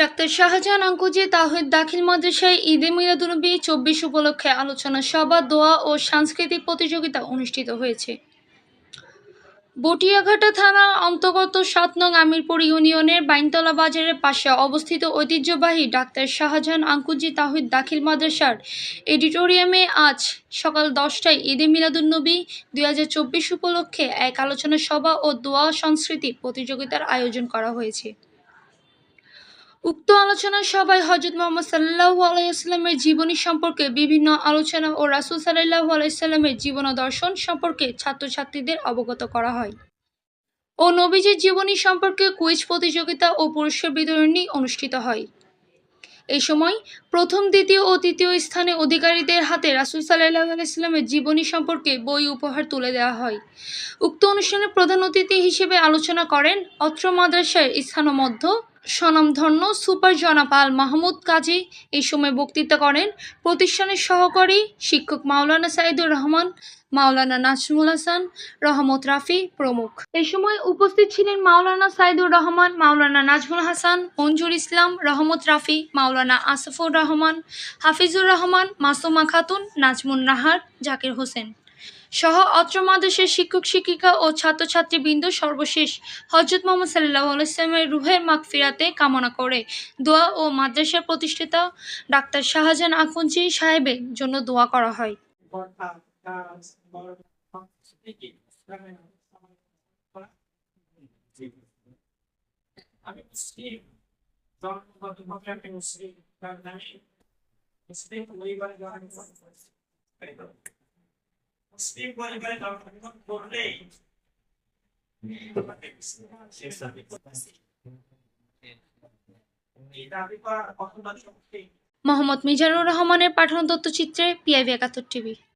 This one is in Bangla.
ডাক্তার শাহজাহান আঙ্কুজি তাহিদ দাখিল মাদ্রাসায় ঈদে মিলাদুনবী চব্বিশ উপলক্ষে আলোচনা সভা, দোয়া ও সাংস্কৃতিক প্রতিযোগিতা অনুষ্ঠিত হয়েছে। বটিয়াঘাটা থানার অন্তর্গত সাত নং আমিরপুর ইউনিয়নের বাইনতলা বাজারের পাশে অবস্থিত ঐতিহ্যবাহী ডাক্তার শাহজাহান আঙ্কুজি তাহিদ দাখিল মাদ্রাসার এডিটোরিয়ামে আজ সকাল দশটায় ঈদে মিলাদুন্নবী দুই হাজার চব্বিশ উপলক্ষে এক আলোচনা সভা ও দোয়া সংস্কৃতি প্রতিযোগিতার আয়োজন করা হয়েছে। উক্ত আলোচনা সভায় হজরত মোহাম্মদ সাল্লাহু আলাইসাল্লামের জীবনী সম্পর্কে বিভিন্ন আলোচনা ও রাসুল সাল্লাহু আলাইসাল্লামের জীবন দর্শন সম্পর্কে ছাত্রছাত্রীদের অবগত করা হয়। ও নবীজির জীবনী সম্পর্কে কুইজ প্রতিযোগিতা ও পুরস্কার বিতরণী অনুষ্ঠিত হয়। এই সময় প্রথম, দ্বিতীয় ও তৃতীয় স্থানে অধিকারীদের হাতে রাসুল সাল্লাহ আলাইস্লামের জীবনী সম্পর্কে বই উপহার তুলে দেওয়া হয়। উক্ত অনুষ্ঠানে প্রধান অতিথি হিসেবে আলোচনা করেন অত্র মাদ্রাসার স্থানমধ্য স্বনামধন্য সুপার জনাব আল মাহমুদ কাজী এই সময় বক্তৃতা করেন প্রতিষ্ঠানের সহকারী শিক্ষক মাওলানা সাইদুর রহমান, মাওলানা নাজমুল হাসান, রহমত রাফি প্রমুখ। এই সময় উপস্থিত ছিলেন মাওলানা সাইদুর রহমান, মাওলানা নাজমুল হাসান, মঞ্জুর ইসলাম, রহমত রাফি, মাওলানা আসফুর রহমান, হাফিজুর রহমান, মাসুমা খাতুন, নাজমুন নাহার, জাকির হোসেন। সহ অত্র মাদ্রাসার শিক্ষক, শিক্ষিকা ও ছাত্রছাত্রীবৃন্দ সর্বশেষ হজরত মোহাম্মদ সাল্লাহ আলাইসলামের রুহের মাগফিরাতে কামনা করে। দোয়া ও মাদ্রাসার প্রতিষ্ঠিতা ডাক্তার শাহজাহান আখুঞ্জি সাহেবের জন্য দোয়া করা হয়। মোহাম্মদ মিজানুর রহমানের পাঠানো তথ্যচিত্রে পিআইভি একাত্তর টিভি